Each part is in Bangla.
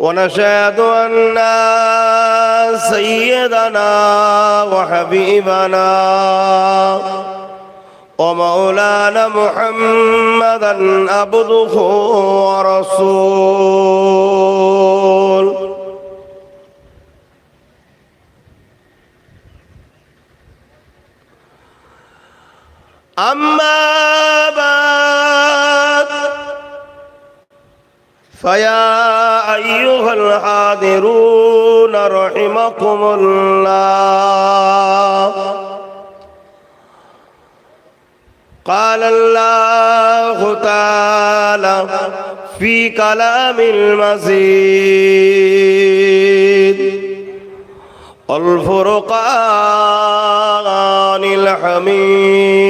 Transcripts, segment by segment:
ونشهد أن سيدنا وحبيبنا ومولانا محمدا عبده ورسول. أما بعد فيا أيها الحاضرون رحمكم الله. قال الله تعالى في كلام المزيد الفرقان الحميد.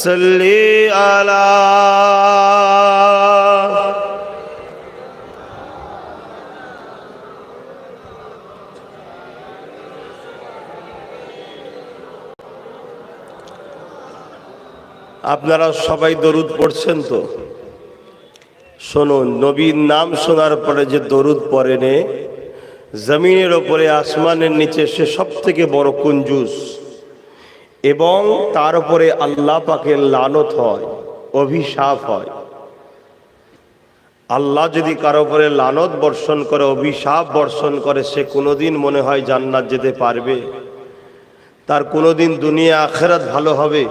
صل على আপনারা সবাই দরুদ পড়ছেন তো শুনুন নবীর নাম শোনার পরে যে দরুদ পড়ে নে জমিনের ওপরে আসমানের নিচে সে সব থেকে বড় কুঞ্জুস এবং তার উপরে আল্লাহ পাকের লানত হয়, অভিশাপ হয়। আল্লাহ যদি কারও উপরে লানত বর্ষণ করে, অভিশাপ বর্ষণ করে, সে কোনোদিন মনে হয় জান্নাত যেতে পারবে। তার কোনোদিন দুনিয়া আখেরাত ভালো হবে।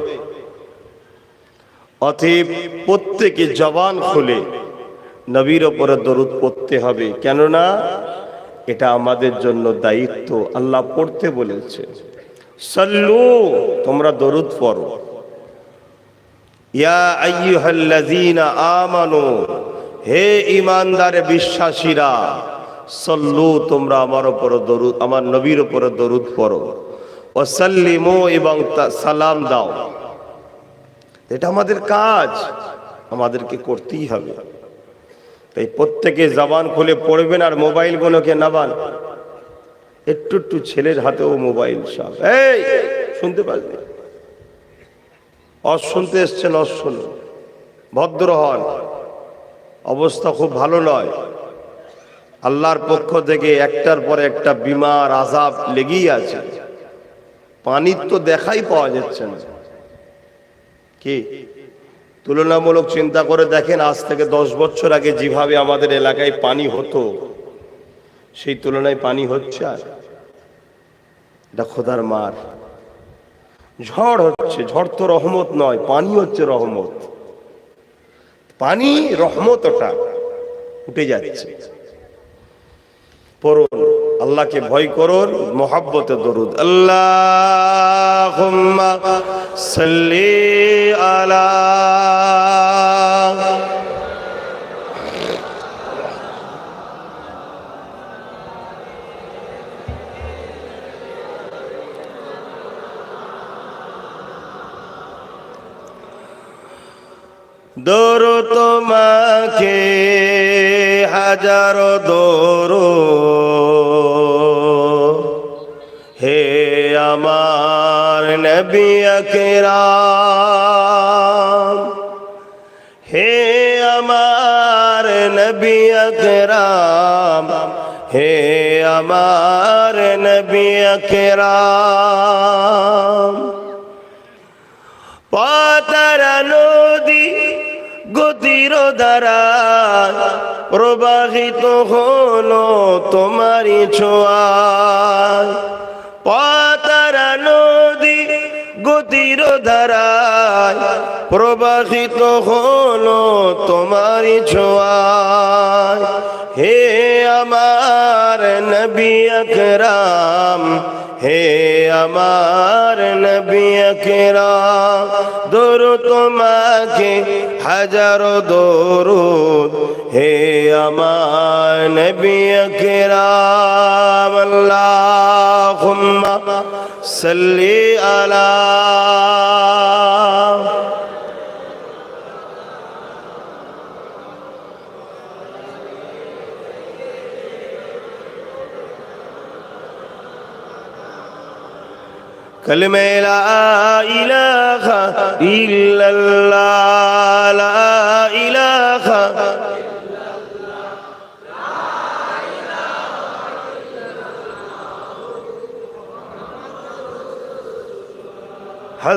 অতএব প্রত্যেকে জবান খুলে, নবীর ওপরে দরুদ পড়তে হবে। কেননা, এটা আমাদের জন্য দায়িত্ব। আল্লাহ পড়তে বলেছে। সল্লু। তোমরা দরুদ পড়ো। ইয়া আইয়ুহাল্লাযীনা আমানু। হে ইমানদার বিশ্বাসীরা, সল্লু, তোমরা আমার উপর দরুদ, আমার নবীর উপরে দরুদ পড়ো। ওয়াসাল্লিমু এবং তা- সালাম দাও। এটা আমাদের কাজ। আমাদেরকে করতেই হবে। তাই প্রত্যেকে জবান খুলে পড়বেন আর মোবাইলগুলোকে নাবান। একটু একটু ছেলের হাতেও মোবাইল সব। এই, শুনতে পারবে অস শুনতে এসছেন, অস ভদ্র হন। অবস্থা খুব ভালো নয়। আল্লাহর পক্ষ থেকে একটার পর একটা বিমার আজাব লেগেই আছে। পানির তো দেখাই পাওয়া যাচ্ছে না। কি? তুলনামূলক চিন্তা করে দেখেন, আজ থেকে দশ বছর আগে যেভাবে আমাদের এলাকায় পানি হতো, সেই তুলনায় পানি হচ্ছে আর। এটা খোদার মার। ঝড় হচ্ছে, ঝড় তো রহমত নয়, পানি হচ্ছে রহমত। পানি, রহমত ওটা, উঠে যাচ্ছে। পড়ুন, আল্লাহকে ভয় করুন, মোহাব্বতে দরুদ। আল্লাহ সাল্লি আলা দৌড় তোমাকে, হাজারো দৌড় হে আমার নবী আকরাম, হে আমার নবী আকরাম, হে আমার নবী আকরাম। পাতারা নদী গতির দ্বারা প্রবাহিত হলো তোমারই ছোঁয়ায় পাতারা নদী গতির ধারায় প্রবাহিত হলো তোমারই ছোঁয়ায় হে আমার নবী আকরাম হে আমার নবী আকরাম দূর তোমাকে হাজারো দরুদ। হে আমার নবী আকরাম, আল্লাহুম্মা সাল্লি আলা কলমে লা ইলাহা ইল্লাল্লাহ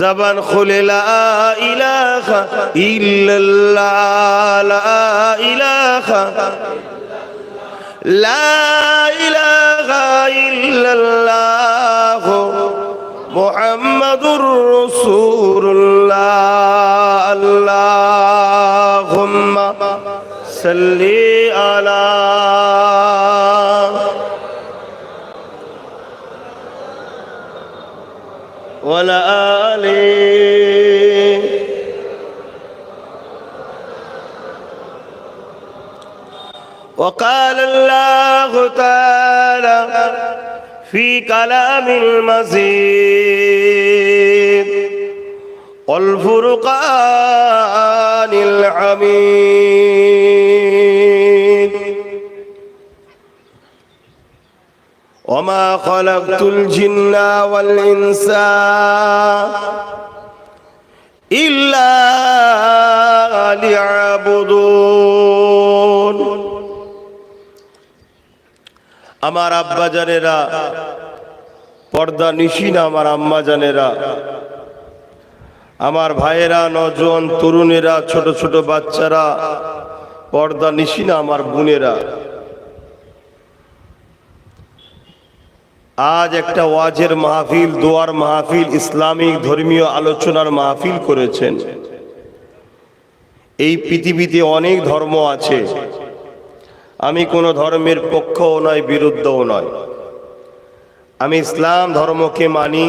জবান খুলে লা ইলাহা ইল্লাল্লাহ লা ইলাহা লা ইলাহা ইল্লাল্লাহ মুহাম্মাদুর রাসূলুল্লাহ আল্লাহুম্মা সাল্লি الله تعالى في كلام المزيد والفرقان الحميد وما خلقت الجن والإنس إلا ليعبدون আমার আব্বা জানেরা, পর্দা নিশিনা আমার আম্মা জানেরা। আমার ভাইয়েরা, নজন তরুণেরা, ছোট ছোট বাচ্চারা, পর্দা নিশিনা আমার বোনেরা। আজ একটা ওয়াজের মাহফিল, দোয়ার মাহফিল, ইসলামিক ধর্মীয় আলোচনার মাহফিল করেছেন। এই পৃথিবীতে অনেক ধর্ম আছে। আমি কোনো ধর্মের পক্ষও নয়, বিরুদ্ধও নয়। আমি ইসলাম ধর্মকে মানি,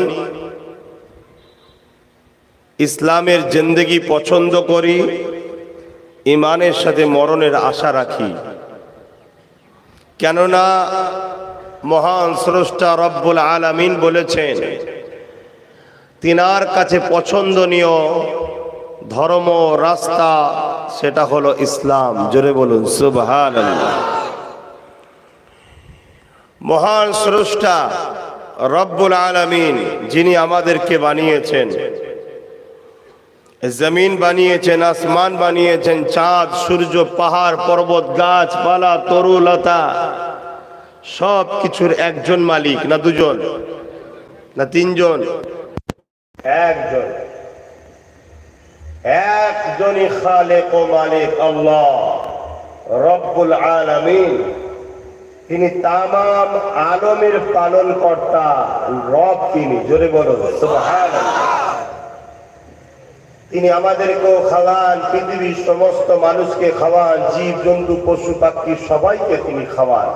ইসলামের জিন্দগি পছন্দ করি, ইমানের সাথে মরণের আশা রাখি। কেননা মহান স্রষ্টা রব্বুল আলামিন বলেছেন, তিনার কাছে পছন্দনীয় ধর্ম, রাস্তা, সেটা হলো ইসলাম। জোরে বলুন সুবহান মহান স্রষ্টা রব্বুল আলামিন, যিনি আমাদেরকে বানিয়েছেন। জমিন বানিয়েছেন, আসমান বানিয়েছেন, চাঁদ, সূর্য, পাহাড়, পর্বত, গাছপালা তরুলতা সব কিছুর একজন মালিক। না দুজন? না তিনজন? একজন। একজনই খালেক ও মালিক আল্লাহ, রব্বুল আলামিন। তিনি তামাম আলমের পালন কর্তা রব তিনি, জোরে বলো তিনি আমাদেরকেও খাওয়ান, পৃথিবীর সমস্ত মানুষকে খাওয়ান, জীব, জন্তু, পশু, পাখি, সবাইকে তিনি খাওয়ান।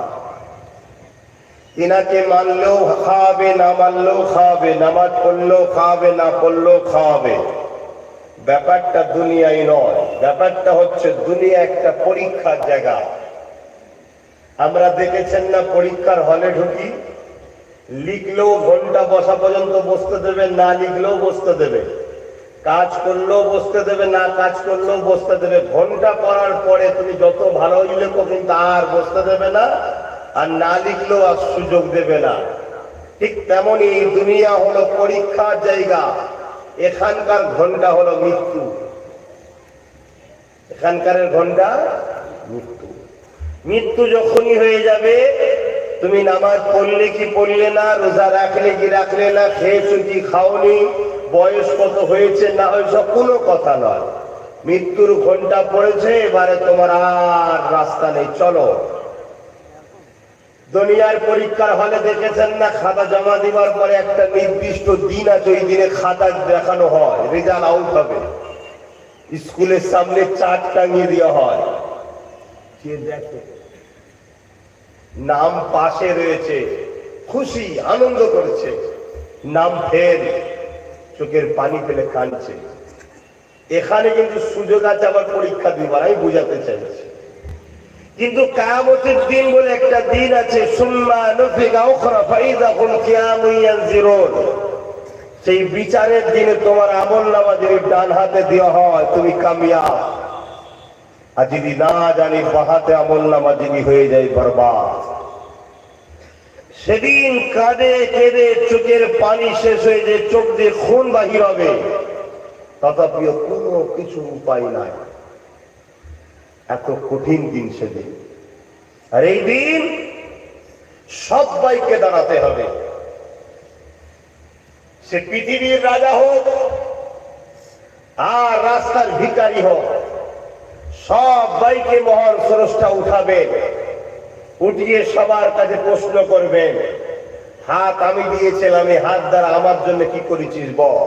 তিনাকে মানলেও খাওয়াবে, না মানলেও খাওয়াবে, নামাজ পড়লেও খাওয়াবে, না পড়লেও খাওয়াবে। ব্যাপারটা দুনিয়ায় নয়। ব্যাপারটা হচ্ছে দুনিয়া একটা পরীক্ষার জায়গা। আমরা দেখেছেন না পরীক্ষার হলে ঢুকি? লিখলেও ঘণ্টা বসা পর্যন্ত বসতে দেবে, না লিখলেও বসতে দেবে। কাজ করলেও বসতে দেবে, না কাজ করলেও বসতে দেবে। ঘণ্টা পড়ার পরে তুমি যত ভালো লেখো, কিন্তু আর বসতে দেবে না, আর না লিখলেও আর সুযোগ দেবে না। ঠিক তেমনই দুনিয়া হলো পরীক্ষার জায়গা। এখানকার ঘণ্টা হলো মৃত্যু। এখানকার ঘণ্টা মৃত্যু। মৃত্যু যখনই হয়ে যাবে, তুমি নামাজ পড়লে কি পড়লে না, রোজা রাখলে কি রাখলে না, খেয়েছো কি খাওনি, বয়স কত হয়েছে না ওইসব কোনো কথা নয়। মৃত্যুর ঘণ্টা পড়েছে, এবারে তোমার আর রাস্তা নেই। চলো। দুনিয়ার পরীক্ষার হলে দেখেছেন না, খাতা জমা দিবার পরে একটা নির্দিষ্ট দিন আছে, ওই দিনে খাতা দেখানো হয়, রেজাল্ট আউট হবে। স্কুলের সামনে চার টাঙিয়ে দেওয়া হয়। কে দেখে, নাম পাশে রয়েছে, খুশি, আনন্দ করছে, নাম ফের চোখের পানি ফেলে কাঁদছে। এখানে কিন্তু সুযোগ আছে আবার পরীক্ষা দিবার, আমি বুঝাতে চাইছি। কিন্তু কায়ামতের দিন বলে একটা দিন আছে সেই বিচারের দিনে তোমার আমল নামা যদি ডান হাতে দেওয়া হয়, তুমি কামিয়াব। আর যদি না জানি বাহাতে আমল নামা যদি হয়ে যায়, বরবাদ। সেদিন কাঁদে, কেঁদে, চোখের পানি শেষ হয়ে যে চোখ দিয়ে খুন বাহির হবে। তথাপিও কোনো কিছু উপায় নাই। এত কঠিন দিন সেদিন। আর এই দিন সবাইকে দাঁড়াতে হবে। সে পৃথিবীর রাজা হোক, আর রাস্তার ভিকারি হোক, সবাইকে মহান স্রষ্টা উঠাবেন উঠিয়ে সবার কাছে প্রশ্ন করবেন হাত আমি দিয়েছিলাম এই হাত দ্বারা আমার জন্য কি করেছিস বল?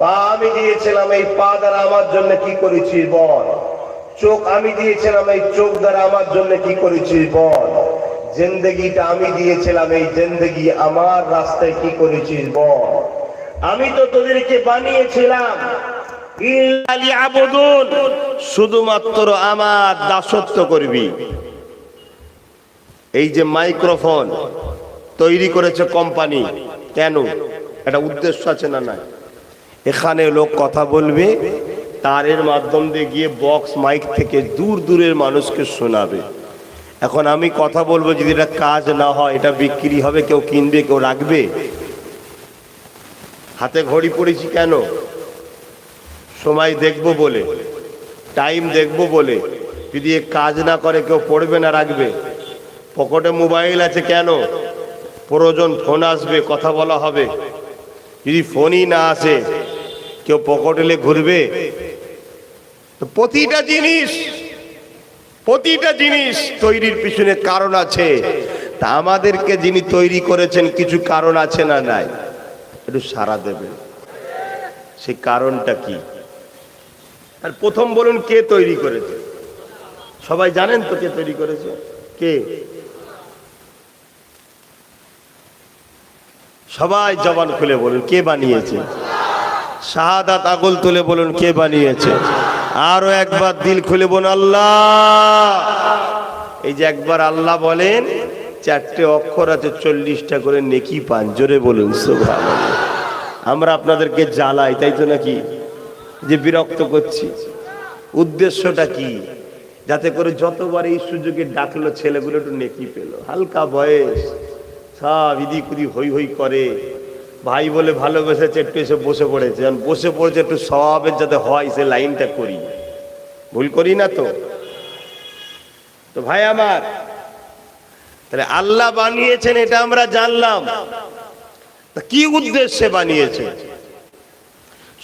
পা আমি দিয়েছিলাম এই পা দ্বারা আমার জন্য কি করেছিস বল? চোখ আমি দিয়েছিলাম, এই চোখ দ্বারা আমার জন্য কি করেছিস বল? জিন্দগিটা আমি দিয়েছিলাম, এই জিন্দগি আমার রাস্তায় কি করেছিস বল? আমি তো তোদেরকে বানিয়েছিলাম। শুধুমাত্র আমার দাসত্ব করবি। এই যে মাইক্রোফোন তৈরি করেছে কোম্পানি, কেন? একটা উদ্দেশ্য আছে না নাই? এখানে লোক কথা বলবে তারের মাধ্যম দিয়ে গিয়ে বক্স মাইক থেকে দূর দূরের মানুষকে শোনাবে। এখন আমি কথা বলব, যদি এটা কাজ না হয়, এটা বিক্রি হবে, কেউ কিনবে, কেউ রাখবে? হাতে ঘড়ি পড়েছি কেন? সময় দেখব বলে টাইম দেখব বলে। যদি এ কাজ না করে, কেউ পড়বে না, রাখবে? পকেটে মোবাইল আছে কেন? প্রয়োজন ফোন আসবে, কথা বলা হবে। যদি ফোনই না আসে, কেউ পকেটেলে ঘুরবে? তো প্রতিটা জিনিস প্রতিটা জিনিস তৈরির পিছনে কারণ আছে। তা আমাদেরকে যিনি তৈরি করেছেন, কিছু কারণ আছে না নাই? একটু সারা দেবে। সেই কারণটা কি? আর প্রথম বলুন, কে তৈরি করেছে? সবাই জানেন তো কে তৈরি করেছে? কে? সবাই জবান খুলে বলুন, কে বানিয়েছে? শাহাদাত আগুল তুলে বলুন, কে বানিয়েছে? আরও একবার দিল খুলে বোন আল্লাহ। এই যে একবার আল্লাহ বলেন, চারটে অক্ষর আছে, চল্লিশটা করে নেকি পান। জোরে বলুন, সুবহানাল্লাহ। আমরা আপনাদেরকে জ্বালাই, তাই তো নাকি? যে বিরক্ত করছি। উদ্দেশ্যটা কি? যাতে করে যতবার এই সুযোগে ডাকলো, ছেলেগুলো একটু নেকি পেল। হালকা বয়স। সব ইদি কুদি হই হই করে। ভাই বলে ভালোবেসেছে, একটু এসে বসে পড়েছে। আর বসে পড়েছে, একটু স্বভাবের যাতে হয়, সে লাইনটা করি। ভুল করি না তো? তো ভাই আমার, তাহলে আল্লাহ বানিয়েছেন, এটা আমরা জানলাম। কি উদ্দেশ্যে বানিয়েছে?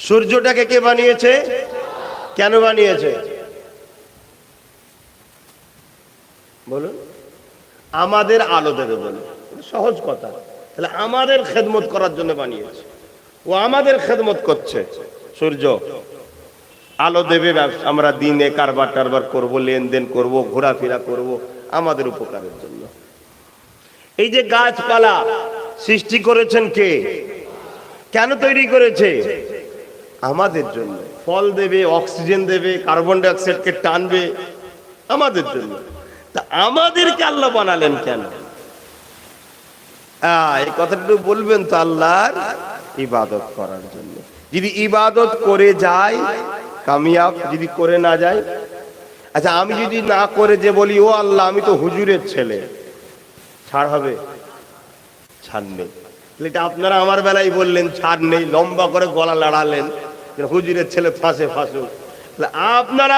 সূর্যটাকে কে বানিয়েছে? কেন বানিয়েছে? বলুন। আমাদের আলো দেবে বলে সহজ কথা। তাহলে আমাদের খেদমত করার জন্য বানিয়েছে। ও আমাদের খেদমত করছে। সূর্য, আলো দেবে আমরা দিনে কারবার টারবার করব, লেনদেন করব, ঘোরাফেরা করব, আমাদের উপকারের জন্য। এই যে গাছপালা সৃষ্টি করেছেন কে? কেন তৈরি করেছে? আমাদের জন্য। ফল দেবে, অক্সিজেন দেবে, কার্বন ডাইঅক্সাইডকে টানবে, আমাদের জন্য। তা আমাদেরকে আল্লাহ বানালেন কেন? এই বলবেন তো আল্লাহর ইবাদত করার জন্য। যদি ইবাদত করে যায় কামিয়াব যদি করে না যায় আচ্ছা আমি যদি না করে যে বলি, ও আল্লাহ, আমি তো হুজুরের ছেলে। ছাড় হবে? ছাড় নেই। এটা আপনারা আমার বেলায় বললেন, ছাড় নেই, লম্বা করে গলা লাড়ালেন হুজুরের ছেলে ফাঁসে ফাঁসুক। আপনারা